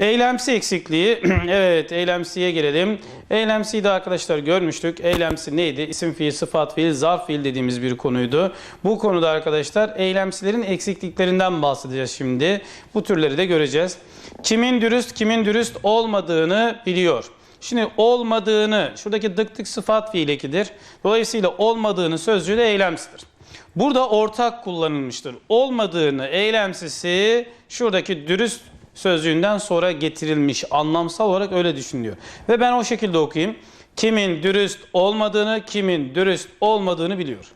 Eylemsi eksikliği. evet eylemsiye gelelim. Eylemsiyi de arkadaşlar görmüştük. Eylemsi neydi? İsim fiil, sıfat fiil, zarf fiil dediğimiz bir konuydu. Bu konuda arkadaşlar eylemsilerin eksikliklerinden bahsedeceğiz şimdi. Bu türleri de göreceğiz. Kimin dürüst, kimin dürüst olmadığını biliyor. Şimdi olmadığını, şuradaki dık dık sıfat fiil ekidir. Dolayısıyla olmadığını sözcüğü de eylemsidir. Burada ortak kullanılmıştır. Olmadığını eylemsisi şuradaki dürüst sözcüğünden sonra getirilmiş. Anlamsal olarak öyle düşünülüyor. Ve ben o şekilde okuyayım. Kimin dürüst olmadığını, kimin dürüst olmadığını biliyor.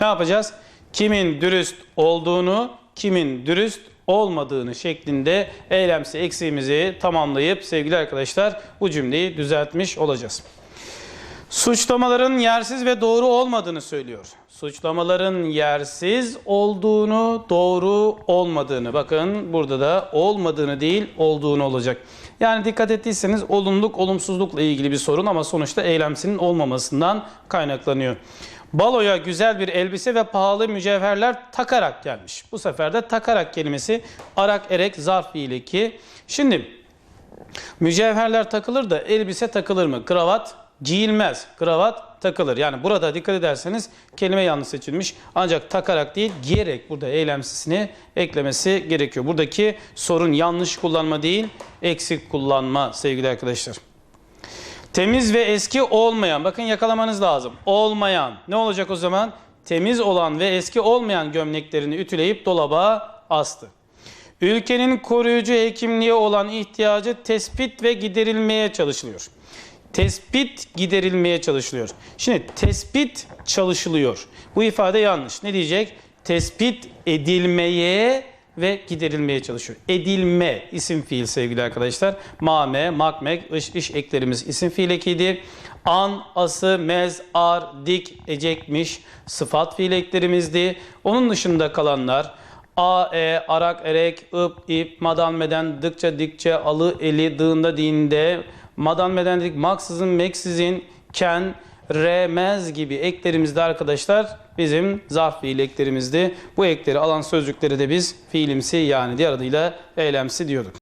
Ne yapacağız? Kimin dürüst olduğunu, kimin dürüst olmadığını şeklinde eylemsi eksiğimizi tamamlayıp sevgili arkadaşlar bu cümleyi düzeltmiş olacağız. Suçlamaların yersiz ve doğru olmadığını söylüyor. Suçlamaların yersiz olduğunu, doğru olmadığını. Bakın burada da olmadığını değil, olduğunu olacak. Yani dikkat ettiyseniz olumluluk, olumsuzlukla ilgili bir sorun ama sonuçta eylemsinin olmamasından kaynaklanıyor. Baloya güzel bir elbise ve pahalı mücevherler takarak gelmiş. Bu sefer de takarak kelimesi arak erek zarf fiili ki. Şimdi mücevherler takılır da elbise takılır mı? Kravat giyilmez. Kravat takılır. Yani burada dikkat ederseniz kelime yanlış seçilmiş. Ancak takarak değil giyerek burada eylemsisini eklemesi gerekiyor. Buradaki sorun yanlış kullanma değil eksik kullanma sevgili arkadaşlar. Temiz ve eski olmayan, bakın yakalamanız lazım. Olmayan. Ne olacak o zaman? Temiz olan ve eski olmayan gömleklerini ütüleyip dolaba astı. Ülkenin koruyucu hekimliğe olan ihtiyacı tespit ve giderilmeye çalışılıyor. Tespit giderilmeye çalışılıyor. Şimdi tespit çalışılıyor. Bu ifade yanlış. Ne diyecek? Tespit edilmeye ve giderilmeye çalışıyor. Edilme isim fiil sevgili arkadaşlar. Mame, makmek, ış, iş eklerimiz isim fiil ekiydi. An, ası, mez, ar, dik, ecekmiş sıfat fiil eklerimizdi. Onun dışında kalanlar a, e, arak, erek, ıp, ip, madan, meden, dıkça, dikçe, alı, eli, dığında, dinde, madan, meden, dik, maksızın, meksizin, ken, remez gibi eklerimizde arkadaşlar bizim zarf fiil eklerimizdi. Bu ekleri alan sözcükleri de biz fiilimsi yani diğer adıyla eylemsi diyorduk.